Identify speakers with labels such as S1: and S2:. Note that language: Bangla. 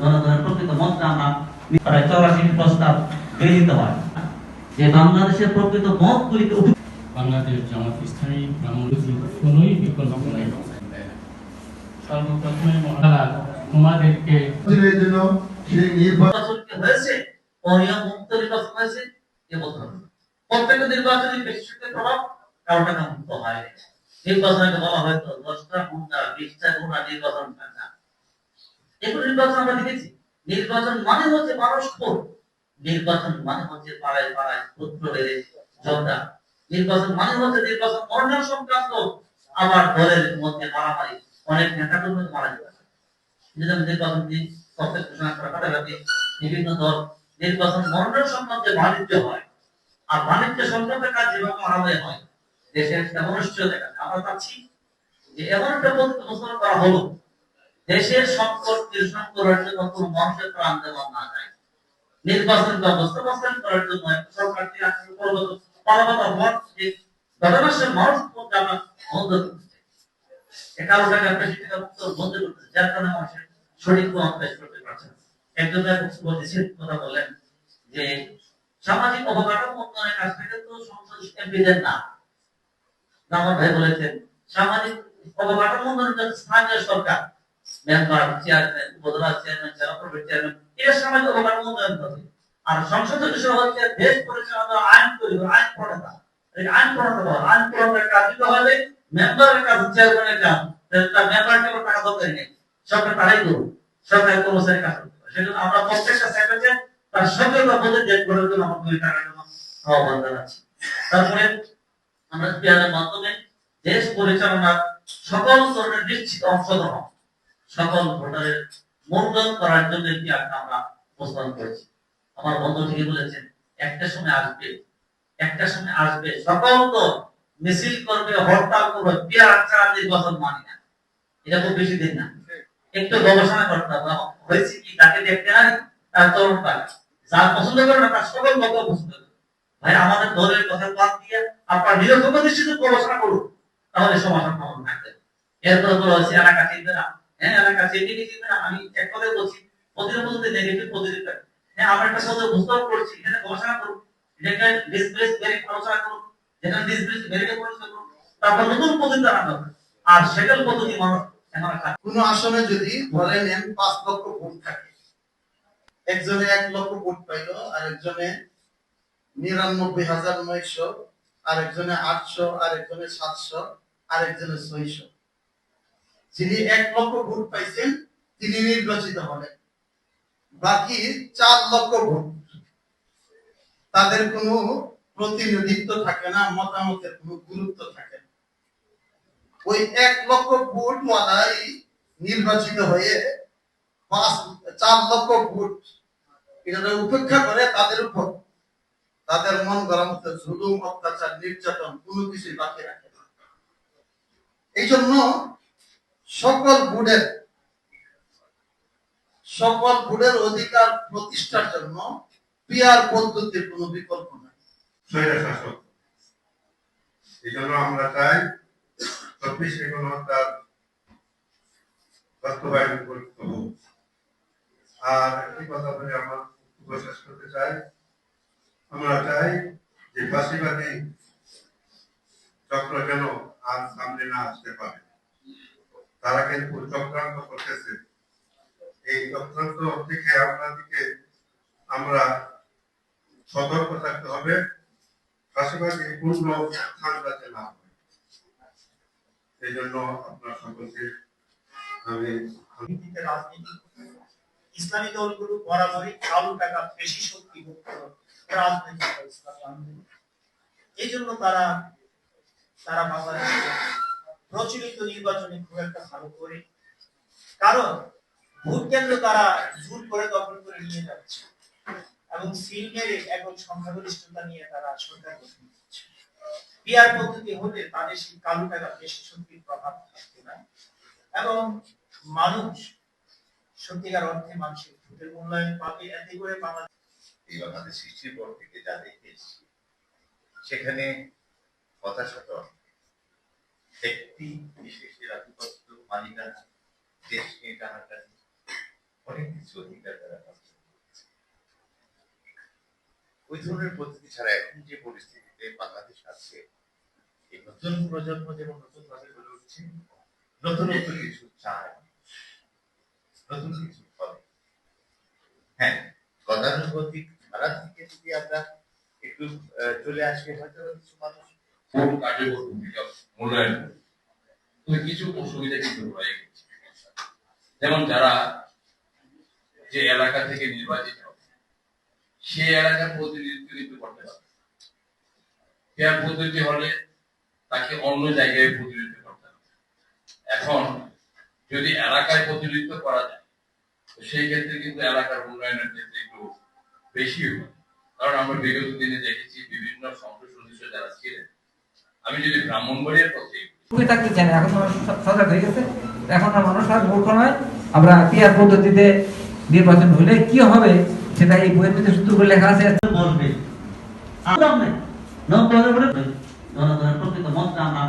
S1: জনগণের প্রকৃত মতটা আমরা প্রায় চৌরাশি প্রস্তাব গৃহীত হয়। যে বাংলাদেশের প্রকৃত মতগুলিকে
S2: বাংলাদেশ জামাত ইসলামী ব্রাহ্মণবাড়িয়া কোনোই বিকল্প নেই। সর্বপ্রথমে মহারাজ তোমাদেরকে
S3: জন্য সেই নির্বাচন
S1: নির্বাচন হয়েছে অনিয়ম মুক্ত নির্বাচন হয়েছে এবছর প্রত্যেকটা নির্বাচনী বেশিকে প্রভাব কারও মুক্ত হয়। নির্বাচনকে বলা হয়তো দশটা গুণা বিশটা গুণা নির্বাচন না। এগুলো নির্বাচন আমরা দেখেছি, নির্বাচন মানে হচ্ছে ভোট নির্বাচন মানে হচ্ছে পাড়ায় পাড়ায় পুত্র বেড়ে ঝগড়া নির্বাচন মানে হচ্ছে নির্বাচন মনোনয়ন সংক্রান্ত আবার দলের মধ্যে মারামারি। অনেক নেতা কর্মী মারা যেতে যদি নির্বাচন দিই তথ্য ঘোষণা করা কাটাকাটি। বিভিন্ন দল নির্বাচন মনোনয়ন সংক্রান্তে বাণিজ্য হয়। আর বাণিজ্য সংক্রান্ত কাজ যেভাবে আরামে হয়, দেশের একটা অনিশ্চয়তা কাজ আমরা চাচ্ছি যে এমন একটা পদ্ধতি করা হলো দেশের সংকট নিরসন করার জন্য কোনো মানুষের দেওয়া না যায়। নির্বাচন ব্যবস্থা বাস্তবায়ন করার জন্য একটা সরকার থেকে আসলে পরবর্তী পালাপাতা হওয়ার যে মানুষ মধ্যে আমরা বন্ধ মুক্ত বন্ধ যার কারণে মানুষের সঠিক পেশ করতে একজন কথা বললেন যে সামাজিক অবকাঠামো উন্নয়নের কাজ থেকে তো সংসদ না। আমার ভাই বলেছেন, সামাজিক অবকাঠামো উন্নয়নের স্থানীয় সরকার মেম্বার চেয়ারম্যান উপজেলা চেয়ারম্যান, জেলা আর সংসদের বিষয় দেশ পরিচালনা, আইন তৈরি আইন প্রণেতা। আইন প্রণেতা আইন প্রণেতার কাজ দিতে হবে মেম্বারের কাজ চেয়ারম্যানের কাজ। তার মেম্বারকে টাকা দরকার নেই। সরকার তারাই করুন সরকারি কর্মচারীর কাজ করতে সেজন্য আমরা প্রত্যেকটা সেক্রেটারি তার সক্রিয়তা বলে যে করার জন্য আমরা দুই টাকার জন্য আহ্বান জানাচ্ছি। তারপরে আমরা পিয়ারের মাধ্যমে দেশ পরিচালনার সকল ধরনের নিশ্চিত অংশগ্রহণ সকল ভোটারের মূল্যায়ন করার জন্য একটি আজ্ঞা আমরা উপস্থাপন করেছি? আমার বন্ধু ঠিকই বলেছেন, একটা সময় আসবে, একটা সময় আসবে, সকল তো মিছিল করবে হরতাল করবে, পিয়ার ছাড়া নির্বাচন মানি না। এটা খুব বেশি দিন না। একটু গবেষণা করতে হবে। হয়েছে কি? তাকে দেখতে না? তার তরুণ পাক যার পছন্দ করে না, তার সকল লোক পছন্দ করে। ভাই, আমাদের দলের কথা বাদ দিয়ে আপনার নিরপেক্ষ দৃষ্টিতে গবেষণা করুন। তাহলে সমাধান থাকবে এরপরে বলা হয়েছে এলাকা চিনবে না হ্যাঁ এলাকা হ্যাঁ আমরা একটা করুন নতুন পদ্ধতি আর
S3: কোন আসনে যদি নেন পাঁচ লক্ষ ভোট থাকে, একজনে এক লক্ষ ভোট পাইলো, আর একজনে নিরানব্বই হাজার নয়শো, আর একজনে আটশো, আর একজনে সাতশো, আর একজনে ছয়শো। যিনি এক লক্ষ ভোট পাইছেন, তিনি নির্বাচিত হলেন। বাকি চার লক্ষ ভোট। তাদের কোনো প্রতিনিধিত্ব থাকে না, মতামতের কোনো গুরুত্ব থাকে না। ওই এক লক্ষ ভোট ওয়ালাই নির্বাচিত হয়ে পাঁচ, চার লক্ষ ভোট এটা উপেক্ষা করে তাদের উপর। তাদের মন গরম মতো জুলুম, অত্যাচার, নির্যাতন কোনো কিছুই বাকি রাখে না। এই জন্য সকল ভোটের সকল ভোটের অধিকার প্রতিষ্ঠার জন্য পিয়ার পদ্ধতির কোনো বিকল্প নাই।
S4: এই জন্য আমরা চাই চব্বিশে বাস্তবায়ন করতে হোক আর একটি কথা বলে আমার বক্তব্য শেষ করতে চাই। আমরা চাই যে ফাঁসিবাদী চক্র যেন আর সামনে না আসতে পারে। তারা কিন্তু চক্রান্ত করতেছে। এই চক্রান্ত থেকে আপনাদেরকে আমরা সতর্ক থাকতে হবে। পাশাপাশি পূর্ণ না এই জন্য আপনার সকলকে আমি
S5: ইসলামী দলগুলো বরাবরই টাকা বেশি শক্তি রাজনৈতিক এই জন্য তারা তারা বাংলাদেশে প্রচলিত নির্বাচনে খুব একটা ভালো করে। কারণ ভোট কেন্দ্র তারা জোর করে দখল করে নিয়ে যাচ্ছে। এবং সিল মেরে এখন সংখ্যাগরিষ্ঠতা নিয়ে তারা সরকার গঠন করছে। পিয়ার পদ্ধতি হলে তাদের সেই কালো টাকা বেশি শক্তির প্রভাব থাকবে না। এবং মানুষ সত্যিকার অর্থে মানুষের ভোটের মূল্যায়ন পাবে। এতে করে বাংলাদেশ
S6: এই বাংলাদেশ সৃষ্টির পর থেকে যা দেখে সেখানে হতাশা তো একটি বিশেষ আধিপত্য মালিকানা দেশ নিয়ে টানাটানি অনেক কিছু অধিকার তারা ওই ধরনের পদ্ধতি ছাড়া এখন যে পরিস্থিতিতে বাংলাদেশ আছে, এই নতুন প্রজন্ম যেমন নতুন ভাবে গড়ে উঠছে কিছু চায়, নতুন কিছু করে। হ্যাঁ গতানুগতিক ধারা থেকে যদি আমরা একটু চলে আসি, হয়তো কিছু মানুষ
S7: খুব কার্যকর ভূমিকা মূল্যায়ন করে। কিছু অসুবিধা কিন্তু রয়ে গেছে। যেমন যারা যে এলাকা থেকে নির্বাচিত সেই এলাকার প্রতিনিধিত্ব কিন্তু করতে পারে পেয়ার পদ্ধতি হলে তাকে অন্য জায়গায় প্রতিনিধিত্ব করতে হবে। এখন যদি এলাকায় প্রতিনিধিত্ব করা যায়, তো সেই ক্ষেত্রে কিন্তু এলাকার উন্নয়নের ক্ষেত্রে একটু বেশি হবে। কারণ আমরা বিগত দিনে দেখেছি বিভিন্ন সংসদ সদস্য যারা ছিলেন আমি যদি ব্রাহ্মণবাড়িয়ার প্রতীক
S8: ভুগে থাকতে চাই এখন সজাগ হয়ে গেছে। এখন মানুষ আর মূর্খ নয়। আমরা পিয়ার পদ্ধতিতে নির্বাচন হলে কি হবে সেটা এই বইয়ের ভিতরে শুধু করে লেখা আছে।
S1: বলবে। আমরা প্রকৃত মত আমরা